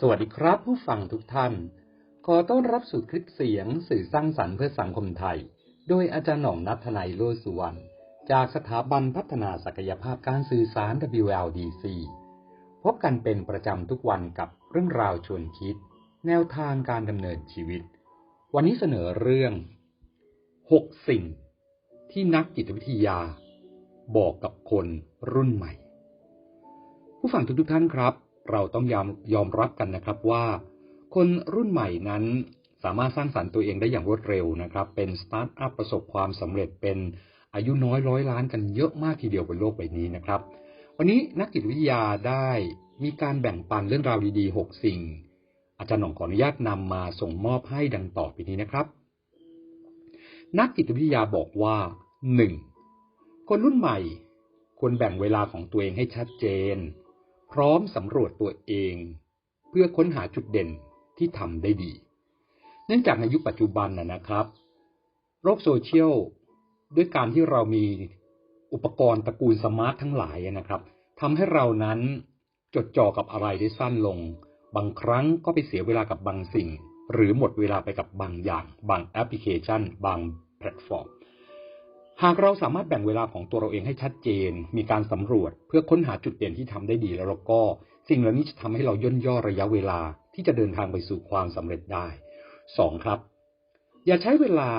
สวัสดีครับผู้ฟังทุกท่าน ขอต้อนรับสู่คลิปเสียงสื่อสร้างสรรค์เพื่อสังคมไทย โดยอาจารย์หน่องนัทนายโลสุวรรณ จากสถาบันพัฒนาศักยภาพการสื่อสาร WLDC พบกันเป็นประจำทุกวันกับเรื่องราวชวนคิด แนวทางการดำเนินชีวิต วันนี้เสนอเรื่อง 6 สิ่ง ที่นักจิตวิทยา บอกกับคนรุ่นใหม่ ผู้ฟังทุกๆท่านครับ เราต้องยอมยอมรับกันนะครับว่า คนรุ่นใหม่นั้นสามารถสร้างสรรค์ตัวเองได้อย่างรวดเร็วนะครับ เป็นสตาร์ทอัพประสบความสำเร็จเป็นอายุน้อยร้อยล้านกันเยอะมากทีเดียวบนโลกใบนี้นะครับ วันนี้นักจิตวิทยาได้มีการแบ่งปันเรื่องราวดีๆ 6 สิ่ง อาจารย์หน่องขออนุญาตนำมาส่งมอบให้ดังต่อไปนี้นะครับ นักจิตวิทยาบอกว่า 1. คนรุ่นใหม่ควรแบ่งเวลาของตัวเองให้ชัดเจน ร้อมสำรวจตัวเอง เพื่อค้นหาจุดเด่นที่ทำได้ดี เนื่องจากในยุคปัจจุบันนะนะครับ โลกโซเชียลด้วยการที่เรามีอุปกรณ์ตระกูลสมาร์ททั้งหลายนะครับทำให้เรานั้นจดจ่อกับอะไรได้สั้นลง บางครั้งก็ไปเสียเวลากับบางสิ่ง หรือหมดเวลาไปกับบางอย่าง บางแอปพลิเคชัน บางแพลตฟอร์ม หากเราสามารถแบ่งเวลาของตัวเราเองให้ชัดเจน มีการสำรวจเพื่อค้นหาจุดเด่นที่ทำได้ดีแล้วก็ สิ่งเหล่านี้จะทำให้เราย่นย่อระยะเวลาที่จะเดินทางไปสู่ความสำเร็จได้ 2. ครับ อย่าใช้เวลา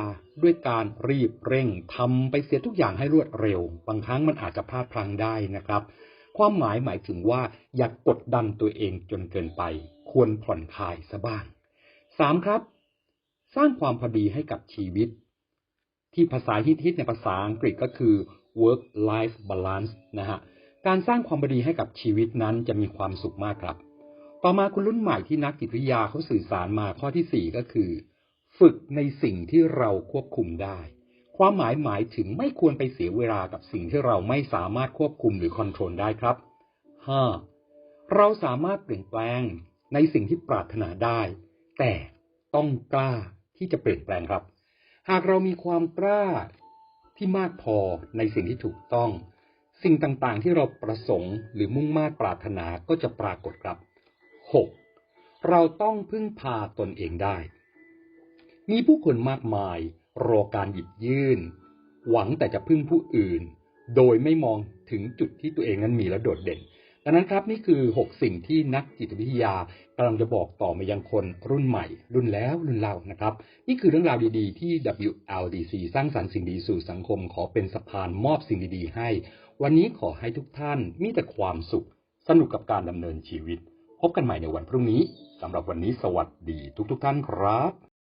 ด้วยการรีบเร่งทำไปเสียทุกอย่างให้รวดเร็ว บางครั้งมันอาจจะพลาดพลั้งได้นะครับ ความหมายหมายถึงว่าอย่ากกดดันตัวเองจนเกินไป ควรผ่อนคลายซะบ้าง 3. ครับ สร้างความพอดีให้กับชีวิต ที่ภาษาฮิตๆในภาษาอังกฤษก็คือ work life balance นะฮะ การสร้างความพอดีให้กับชีวิตนั้นจะมีความสุขมากครับ ต่อมาคุณรุ่นใหม่ที่นักจิตวิทยาเขาสื่อสารมาข้อที่ 4 ก็คือ ฝึกในสิ่งที่เราควบคุมได้ ความหมายหมายถึงไม่ควรไปเสียเวลากับสิ่งที่เราไม่สามารถควบคุมหรือคอนโทรลได้ครับ 5. เราสามารถเปลี่ยนแปลงในสิ่งที่ปรารถนาได้ แต่ต้องกล้าที่จะเปลี่ยนแปลงครับ หากเรามีความกล้าที่มากพอในสิ่งที่ถูกต้อง สิ่งต่างๆที่เราประสงค์หรือมุ่งมา่ปรารถนาก็จะปรากฏครับ 6. เราต้องพึ่งพาตนเองได้ มีผู้คนมากมาย รอการหยิบยื่น หวังแต่จะพึ่งผู้อื่น โดยไม่มองถึงจุดที่ตัวเองนั้นมีและโดดเด่น ดังนั้นครับนี่คือ 6 สิ่งที่นักจิตวิทยากำลังจะบอกต่อมายังคนรุ่นใหม่ รุ่นแล้วรุ่นเล่านะครับ นี่คือเรื่องราวดีๆ ที่ WLDC สร้างสรรค์สิ่งดีสู่สังคม ขอเป็นสะพานมอบสิ่งดีๆ ให้ วันนี้ขอให้ทุกท่านมีแต่ความสุข สนุกกับการดำเนินชีวิต พบกันใหม่ในวันพรุ่งนี้สำหรับวันนี้สวัสดีทุกๆทท่านครับ